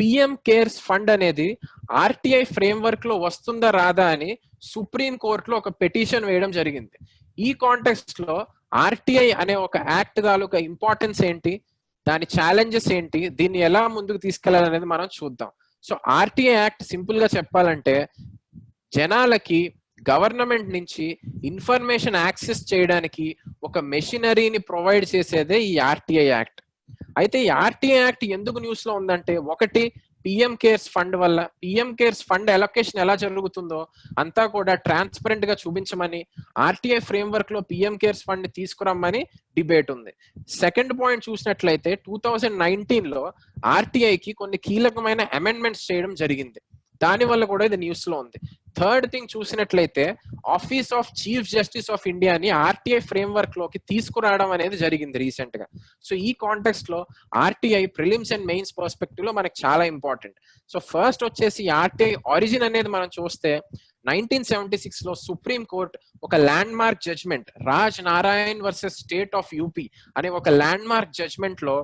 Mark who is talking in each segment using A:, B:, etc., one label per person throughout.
A: PM cares fund అనేది RTI ఫ్రేమ్వర్క్లో వస్తుందా రాదా అని సుప్రీం కోర్టులో ఒక పిటిషన్ వేయడం జరిగింది. ఈ కాంటెక్స్ట్లో ఆర్టీఐ అనే ఒక యాక్ట్ తాలూకా ఇంపార్టెన్స్ ఏంటి? దాని ఛాలెంజెస్ ఏంటి? దీన్ని ఎలా ముందుకు తీసుకెళ్ళాలనేది మనం చూద్దాం. సో ఆర్టీఐ యాక్ట్ సింపుల్గా చెప్పాలంటే జనాలకి గవర్నమెంట్ నుంచి ఇన్ఫర్మేషన్ యాక్సెస్ చేయడానికి ఒక మెషినరీని ప్రొవైడ్ చేసేదే ఈ ఆర్టీఐ యాక్ట్. అయితే ఈ ఆర్టీఐ యాక్ట్ ఎందుకు న్యూస్లో ఉందంటే ఒకటి పిఎం కేర్స్ ఫండ్ వల్ల పిఎం కేర్స్ ఫండ్ అలొకేషన్ ఎలా జరుగుతుందో అంతా కూడా ట్రాన్స్పరెంట్గా చూపించమని ఆర్టీఐ ఫ్రేమ్వర్క్లో పిఎం కేర్స్ ఫండ్ తీసుకురమ్మని డిబేట్ ఉంది. సెకండ్ పాయింట్ చూసినట్లయితే టూ థౌజండ్ నైన్టీన్లో ఆర్టీఐకి కొన్ని కీలకమైన అమెండ్మెంట్స్ చేయడం జరిగింది. దాని వల్ల కూడా ఇది న్యూస్లో ఉంది. థర్డ్ థింగ్ చూసినట్లయితే office of chief justice of ఇండియాని ఆర్టీఐ ఫ్రేమ్ వర్క్లోకి తీసుకురావడం అనేది జరిగింది రీసెంట్గా సో ఈ కాంటెక్స్ట్లో ఆర్టీఐ ప్రిలిమ్స్ అండ్ మెయిన్స్ పర్స్పెక్టివ్లో మనకి చాలా ఇంపార్టెంట్. సో ఫస్ట్ వచ్చేసి ఆర్టీఐ ఆరిజిన్ అనేది మనం చూస్తే నైన్టీన్ సెవెంటీ సిక్స్లో సుప్రీం కోర్ట్ ఒక landmark judgment Raj Narayan versus state of UP అనే ఒక ల్యాండ్ మార్క్ జడ్జ్మెంట్లో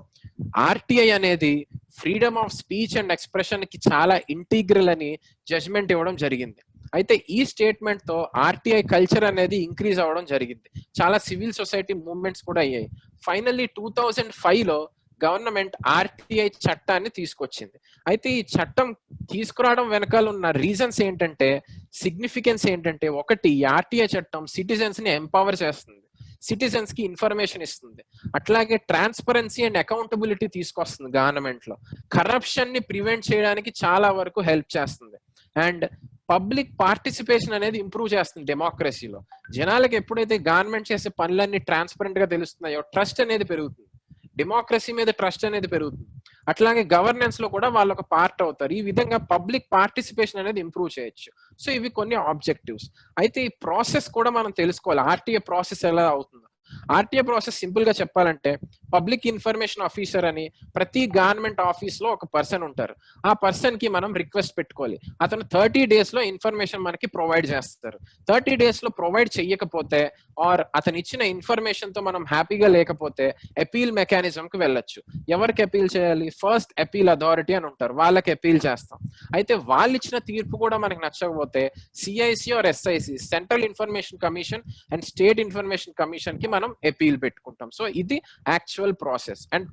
A: ఆర్టీఐ అనేది ఫ్రీడమ్ ఆఫ్ స్పీచ్ అండ్ ఎక్స్ప్రెషన్కి చాలా ఇంటీగ్రల్ అని జడ్జ్మెంట్ ఇవ్వడం జరిగింది. అయితే ఈ స్టేట్మెంట్తో ఆర్టీఐ కల్చర్ అనేది ఇంక్రీజ్ అవ్వడం జరిగింది. చాలా సివిల్ సొసైటీ మూవ్మెంట్స్ కూడా అయ్యాయి. ఫైనల్లీ టూ థౌజండ్ ఫైవ్లో గవర్నమెంట్ ఆర్టీఐ చట్టాన్ని తీసుకొచ్చింది. అయితే ఈ చట్టం తీసుకురావడం వెనకాల ఉన్న రీజన్స్ ఏంటంటే సిగ్నిఫికెన్స్ ఏంటంటే ఒకటి ఈ ఆర్టీఐ చట్టం సిటిజన్స్ని ఎంపవర్ చేస్తుంది. సిటిజన్స్కి ఇన్ఫర్మేషన్ ఇస్తుంది. అట్లాగే ట్రాన్స్పరెన్సీ అండ్ అకౌంటబిలిటీ తీసుకొస్తుంది గవర్నమెంట్లో కరప్షన్ని ప్రివెంట్ చేయడానికి చాలా వరకు హెల్ప్ చేస్తుంది. అండ్ పబ్లిక్ పార్టిసిపేషన్ అనేది ఇంప్రూవ్ చేస్తుంది డెమోక్రసీలో జనాలకు ఎప్పుడైతే గవర్నమెంట్ చేసే పనులన్నీ ట్రాన్స్పరెంట్గా తెలుస్తున్నాయో ట్రస్ట్ అనేది పెరుగుతుంది. డెమోక్రసీ మీద ట్రస్ట్ అనేది పెరుగుతుంది. అట్లాగే గవర్నెన్స్లో కూడా వాళ్ళు ఒక పార్ట్ అవుతారు. ఈ విధంగా పబ్లిక్ పార్టిసిపేషన్ అనేది ఇంప్రూవ్ చేయొచ్చు. సో ఇవి కొన్ని ఆబ్జెక్టివ్స్ అయితే ఈ ప్రాసెస్ కూడా మనం తెలుసుకోవాలి. ఆర్టీఏ ప్రాసెస్ ఎలా అవుతుందో. ఆర్టీఏ ప్రాసెస్ సింపుల్గా చెప్పాలంటే పబ్లిక్ ఇన్ఫర్మేషన్ ఆఫీసర్ అని ప్రతి గవర్నమెంట్ ఆఫీస్లో ఒక పర్సన్ ఉంటారు. ఆ పర్సన్కి మనం రిక్వెస్ట్ పెట్టుకోవాలి. అతను థర్టీ డేస్లో ఇన్ఫర్మేషన్ మనకి ప్రొవైడ్ చేస్తారు. థర్టీ డేస్లో ప్రొవైడ్ చెయ్యకపోతే ఆర్ అతను ఇచ్చిన ఇన్ఫర్మేషన్తో మనం హ్యాపీగా లేకపోతే అపీల్ మెకానిజం కి వెళ్ళొచ్చు. ఎవరికి అపీల్ చేయాలి? ఫస్ట్ అపీల్ అథారిటీ అని ఉంటారు. వాళ్ళకి అపీల్ చేస్తాం. అయితే వాళ్ళు ఇచ్చిన తీర్పు కూడా మనకి నచ్చకపోతే CIC or SIC central information commission and state information కమిషన్కి మనం అపీల్ పెట్టుకుంటాం. సో ఇది actual process and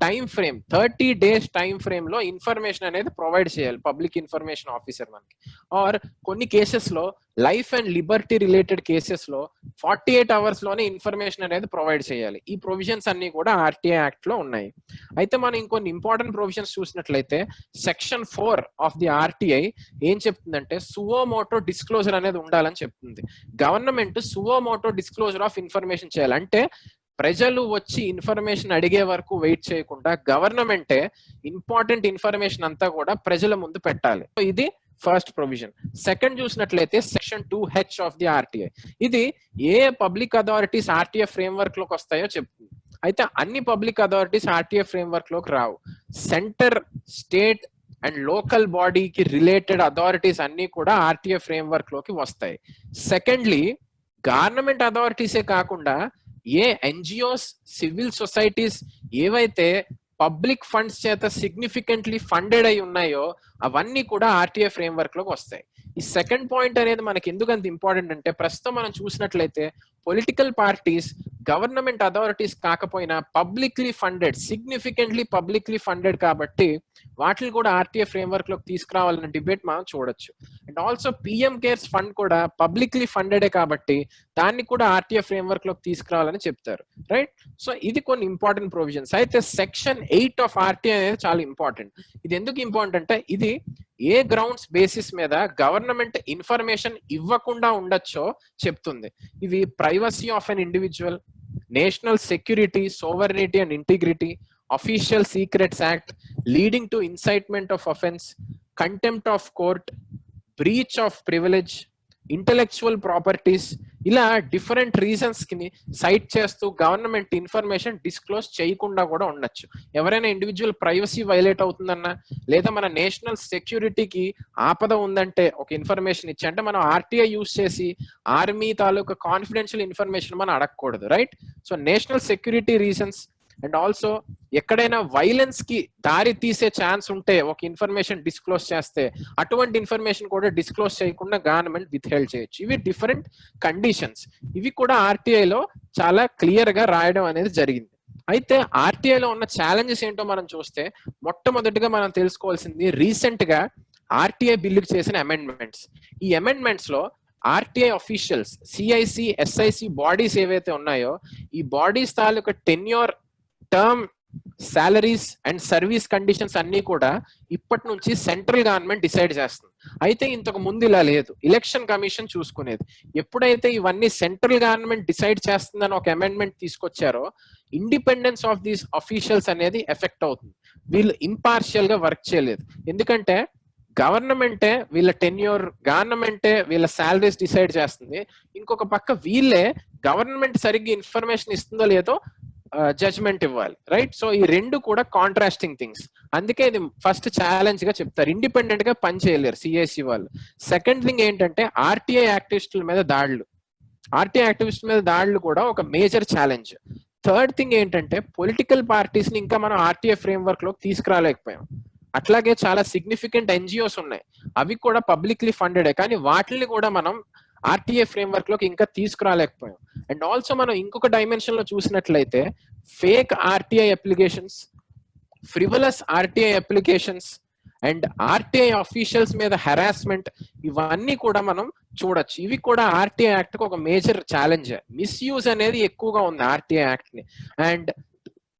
A: time frame thirty days time ఫ్రేమ్లో ఇన్ఫర్మేషన్ అనేది ప్రొవైడ్ చేయాలి పబ్లిక్ ఇన్ఫర్మేషన్ ఆఫీసర్ మనకి. ఆర్ కొన్ని కేసెస్లో లైఫ్ అండ్ లిబర్టీ రిలేటెడ్ కేసెస్లో ఫార్టీ ఎయిట్ అవర్స్లోనే ఇన్ఫర్మేషన్ అనేది ప్రొవైడ్ చేయాలి. ఈ ప్రొవిజన్స్ అన్ని కూడా ఆర్టీఐ యాక్ట్లో ఉన్నాయి. అయితే మనం ఇంకొన్ని ఇంపార్టెంట్ ప్రొవిజన్స్ చూసినట్లయితే section four of the RTI ఏం చెప్తుందంటే సువోమోటో డిస్క్లోజర్ అనేది ఉండాలని చెప్తుంది. Government suo motu disclosure of information చేయాలి. అంటే ప్రజలు వచ్చి ఇన్ఫర్మేషన్ అడిగే వరకు వెయిట్ చేయకుండా గవర్నమెంటే ఇంపార్టెంట్ ఇన్ఫర్మేషన్ అంతా కూడా ప్రజల ముందు పెట్టాలి. సో ఇది ఫస్ట్ ప్రొవిజన్ సెకండ్ చూసినట్లయితే section two H of the RTI ఇది ఏ పబ్లిక్ అథారిటీస్ ఆర్టీఐ ఫ్రేమ్వర్క్లోకి వస్తాయో చెప్తుంది. అయితే అన్ని పబ్లిక్ అథారిటీస్ ఆర్టీఐ ఫ్రేమ్వర్క్లోకి రావు. సెంటర్ స్టేట్ అండ్ లోకల్ బాడీకి రిలేటెడ్ అథారిటీస్ అన్ని కూడా ఆర్టీఐ ఫ్రేమ్వర్క్లోకి వస్తాయి. సెకండ్లీ గవర్నమెంట్ అథారిటీసే కాకుండా ఏ ఎన్జిఓస్ సివిల్ సొసైటీస్ ఏవైతే పబ్లిక్ ఫండ్స్ చేత సిగ్నిఫికెంట్లీ ఫండెడ్ అయి ఉన్నాయో అవన్నీ కూడా ఆర్టీఐ ఫ్రేమ్వర్క్లోకి వస్తాయి. ఈ సెకండ్ పాయింట్ అనేది మనకి ఎందుకు అంత ఇంపార్టెంట్ అంటే ప్రస్తుతం మనం చూసినట్లయితే పొలిటికల్ పార్టీస్ గవర్నమెంట్ అథారిటీస్ కాకపోయినా publicly funded significantly publicly funded కాబట్టి వాటిని కూడా ఆర్టీఏ ఫ్రేమ్వర్క్లోకి తీసుకురావాలన్న డిబేట్ మనం చూడొచ్చు. And also PM CARES fund కూడా పబ్లిక్లీ ఫండెడే కాబట్టి దాన్ని కూడా ఆర్టీఏ ఫ్రేమ్వర్క్లోకి తీసుకురావాలని చెప్తారు. రైట్? సో ఇది కొన్ని ఇంపార్టెంట్ ప్రొవిజన్స్. అయితే సెక్షన్ ఎయిట్ ఆఫ్ ఆర్టీఏ అనేది చాలా ఇంపార్టెంట్. ఇది ఎందుకు ఇంపార్టెంట్ అంటే ఇది ఏ గ్రౌండ్స్ బేసిస్ మీద గవర్నమెంట్ ఇన్ఫర్మేషన్ ఇవ్వకుండా ఉండొచ్చో చెప్తుంది. ఇవి privacy of an individual national security, sovereignty and integrity, official secrets act, leading to incitement of offense, contempt of court, breach of privilege, intellectual properties ఇలా డిఫరెంట్ రీజన్స్కి సైట్ చేస్తూ government information disclose చేయకుండా కూడా ఉండొచ్చు. ఎవరైనా ఇండివిజువల్ ప్రైవసీ వైలేట్ అవుతుందన్నా లేదా మన national సెక్యూరిటీకి ఆపద ఉందంటే ఒక ఇన్ఫర్మేషన్ ఇచ్చి అంటే మనం ఆర్టీఐ యూస్ చేసి ఆర్మీ తాలూకా కాన్ఫిడెన్షియల్ ఇన్ఫర్మేషన్ మనం అడగకూడదు right so national security reasons and also ఎక్కడైనా వైలెన్స్కి దారి తీసే ఛాన్స్ ఉంటే ఒక ఇన్ఫర్మేషన్ డిస్క్లోజ్ చేస్తే అటువంటి ఇన్ఫర్మేషన్ కూడా డిస్క్లోజ్ చేయకుండా గవర్నమెంట్ విత్ హెల్డ్ చేయొచ్చు. ఇవి డిఫరెంట్ కండిషన్స్ ఇవి కూడా ఆర్టీఐ లో చాలా క్లియర్గా రాయడం అనేది జరిగింది. అయితే ఆర్టీఐ లో ఉన్న ఛాలెంజెస్ ఏంటో మనం చూస్తే మొట్టమొదటిగా మనం తెలుసుకోవాల్సింది రీసెంట్గా ఆర్టీఐ బిల్లుకి చేసిన అమెండ్మెంట్స్ ఈ అమెండ్మెంట్స్లో RTI officials CIC SIC bodies ఏవైతే ఉన్నాయో ఈ bodies taluka tenure term salaries and service conditions అన్ని కూడా ఇప్పటి నుంచి సెంట్రల్ గవర్నమెంట్ డిసైడ్ చేస్తుంది. అయితే ఇంతకు ముందు ఇలా లేదు. ఎలక్షన్ కమిషన్ చూసుకునేది. ఎప్పుడైతే ఇవన్నీ సెంట్రల్ గవర్నమెంట్ డిసైడ్ చేస్తుందని ఒక అమెండ్మెంట్ తీసుకొచ్చారో ఇండిపెండెన్స్ ఆఫ్ దీస్ అఫీషియల్స్ అనేది ఎఫెక్ట్ అవుతుంది. వీళ్ళు ఇంపార్షియల్గా వర్క్ చేయలేదు. ఎందుకంటే గవర్నమెంటే వీళ్ళ టెన్యూర్ గవర్నమెంటే వీళ్ళ శాలరీస్ డిసైడ్ చేస్తుంది. ఇంకొక పక్క వీళ్ళే గవర్నమెంట్ సరిగ్గా ఇన్ఫర్మేషన్ ఇస్తుందో లేదో జడ్జ్మెంట్ ఇవ్వాలి. రైట్ సో ఈ రెండు కూడా కాంట్రాస్టింగ్ థింగ్స్ అందుకే ఇది ఫస్ట్ ఛాలెంజ్గా చెప్తారు. ఇండిపెండెంట్గా పని చేయలేరు సిఐసి వాళ్ళు. సెకండ్ థింగ్ ఏంటంటే ఆర్టీఐ యాక్టివిస్టుల మీద దాడులు. ఆర్టీఐ యాక్టివిస్ట్ మీద దాడులు కూడా ఒక మేజర్ ఛాలెంజ్ థర్డ్ థింగ్ ఏంటంటే పొలిటికల్ పార్టీస్ని ఇంకా మనం ఆర్టీఐ ఫ్రేమ్వర్క్లోకి తీసుకురాలేకపోయాం. అట్లాగే చాలా సిగ్నిఫికెంట్ ఎన్జిఓస్ ఉన్నాయి. అవి కూడా పబ్లిక్లీ ఫండెడ్ కానీ వాటిని కూడా మనం ఆర్టీఏ ఫ్రేమ్వర్క్లోకి ఇంకా తీసుకురాలేకపోయాం. అండ్ ఆల్సో మనం ఇంకొక డైమెన్షన్లో చూసినట్లయితే fake RTI applications frivolous RTI applications and RTI officials మీద హెరాస్మెంట్ ఇవన్నీ కూడా మనం చూడొచ్చు. ఇవి కూడా ఆర్టీఐ యాక్ట్ ఒక మేజర్ ఛాలెంజ్ మిస్యూజ్ అనేది ఎక్కువగా ఉంది ఆర్టీఐ యాక్ట్ని. అండ్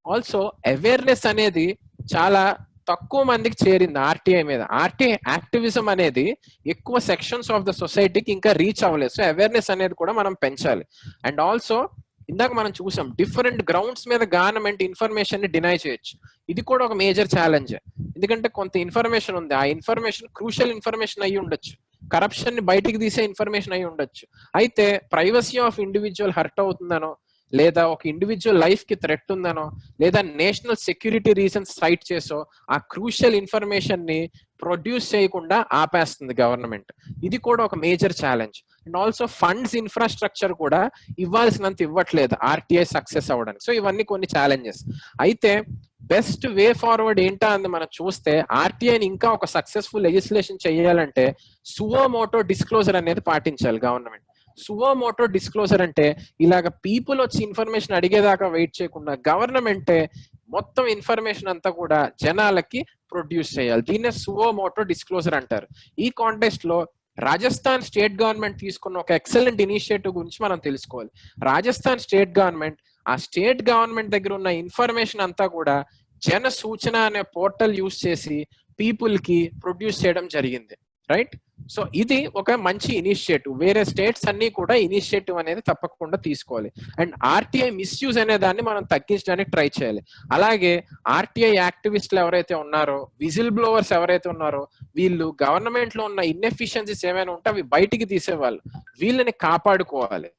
A: ఆల్సో అవేర్నెస్ అనేది చాలా తక్కువ మందికి చేరింది ఆర్టీఐ మీద. ఆర్టీఐ యాక్టివిజం అనేది ఎక్కువ సెక్షన్స్ ఆఫ్ ద సొసైటీకి ఇంకా రీచ్ అవ్వలేదు. సో అవేర్నెస్ అనేది కూడా మనం పెంచాలి. అండ్ ఆల్సో ఇందాక మనం చూసాం డిఫరెంట్ గ్రౌండ్స్ మీద గవర్నమెంట్ ఇన్ఫర్మేషన్ని డినై చేయొచ్చు. ఇది కూడా ఒక మేజర్ ఛాలెంజ్. ఎందుకంటే కొంత ఇన్ఫర్మేషన్ ఉంది. ఆ ఇన్ఫర్మేషన్ క్రూషియల్ ఇన్ఫర్మేషన్ అయి ఉండొచ్చు. కరప్షన్ని బయటికి తీసే ఇన్ఫర్మేషన్ అయి ఉండొచ్చు. అయితే ప్రైవసీ ఆఫ్ ఇండివిజువల్ హర్ట్ అవుతుందనో లేదా ఒక ఇండివిజువల్ లైఫ్కి థ్రెట్ ఉందనో లేదా నేషనల్ సెక్యూరిటీ రీజన్స్ సైట్ చేసో ఆ క్రూషియల్ ఇన్ఫర్మేషన్ని ప్రొడ్యూస్ చేయకుండా ఆపేస్తుంది గవర్నమెంట్ ఇది కూడా ఒక major challenge and also funds infrastructure కూడా ఇవ్వాల్సినంత ఇవ్వట్లేదు ఆర్టీఐ సక్సెస్ అవ్వడానికి. సో ఇవన్నీ కొన్ని ఛాలెంజెస్ అయితే బెస్ట్ వే ఫార్వర్డ్ ఏంటా అని మనం చూస్తే ఆర్టీఐని ఇంకా ఒక సక్సెస్ఫుల్ లెజిస్లేషన్ చేయాలంటే సువోమోటో డిస్క్లోజర్ అనేది పాటించాలి గవర్నమెంట్ సువో మోటో డిస్క్లోజర్ అంటే ఇలాగ పీపుల్ వచ్చి ఇన్ఫర్మేషన్ అడిగేదాకా వెయిట్ చేయకుండా గవర్నమెంటే మొత్తం ఇన్ఫర్మేషన్ అంతా కూడా జనాలకి ప్రొడ్యూస్ చేయాలి. దీన్నే సువోమోటో డిస్క్లోజర్ అంటారు. ఈ కాంటెస్ట్లో రాజస్థాన్ స్టేట్ గవర్నమెంట్ తీసుకున్న ఒక ఎక్సలెంట్ ఇనిషియేటివ్ గురించి మనం తెలుసుకోవాలి. రాజస్థాన్ స్టేట్ గవర్నమెంట్ ఆ స్టేట్ గవర్నమెంట్ దగ్గర ఉన్న ఇన్ఫర్మేషన్ అంతా కూడా జన సూచన అనే పోర్టల్ యూస్ చేసి పీపుల్కి ప్రొడ్యూస్ చేయడం జరిగింది. రైట్ సో ఇది ఒక మంచి ఇనిషియేటివ్. వేరే స్టేట్స్ అన్ని కూడా ఇనిషియేటివ్ అనేది తప్పకుండా తీసుకోవాలి. అండ్ ఆర్టీఐ మిస్యూజ్ అనే దాన్ని మనం తగ్గించడానికి ట్రై చేయాలి. అలాగే ఆర్టీఐ యాక్టివిస్టులు ఎవరైతే ఉన్నారో విజిల్ బ్లోవర్స్ ఎవరైతే ఉన్నారో వీళ్ళు గవర్నమెంట్లో ఉన్న ఇన్ఎఫిషియన్సీస్ ఏమైనా ఉంటే అవి బయటికి తీసేవాళ్ళు. వీళ్ళని కాపాడుకోవాలి.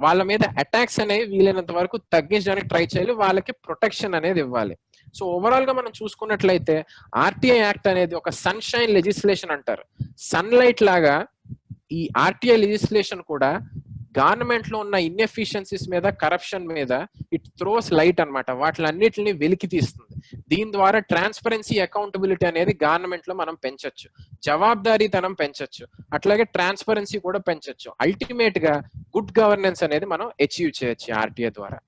A: వాళ్ళ మీద అటాక్స్ అనేవి వీలైనంత వరకు తగ్గించడానికి ట్రై చేయాలి. వాళ్ళకి ప్రొటెక్షన్ అనేది ఇవ్వాలి. సో ఓవరాల్గా మనం చూసుకున్నట్లయితే ఆర్టీఐ యాక్ట్ అనేది ఒక సన్షైన్ లెజిస్లేషన్ అంటారు. సన్లైట్ లాగా ఈ ఆర్టీఐ లెజిస్లేషన్ కూడా గవర్నమెంట్లో ఉన్న ఇన్ఎఫిషియన్సీస్ మీద కరప్షన్ మీద ఇట్ త్రోస్ లైట్ అనమాట వాటిలన్నిటిని వెలికి తీస్తుంది. దీని ద్వారా ట్రాన్స్పరెన్సీ అకౌంటబిలిటీ అనేది గవర్నమెంట్లో మనం పెంచొచ్చు. జవాబారీతనం పెంచొచ్చు. అట్లాగే ట్రాన్స్పరెన్సీ కూడా పెంచొచ్చు. అల్టిమేట్గా గుడ్ గవర్నెన్స్ అనేది మనం అచీవ్ చేయొచ్చు ఆర్టీఐ ద్వారా.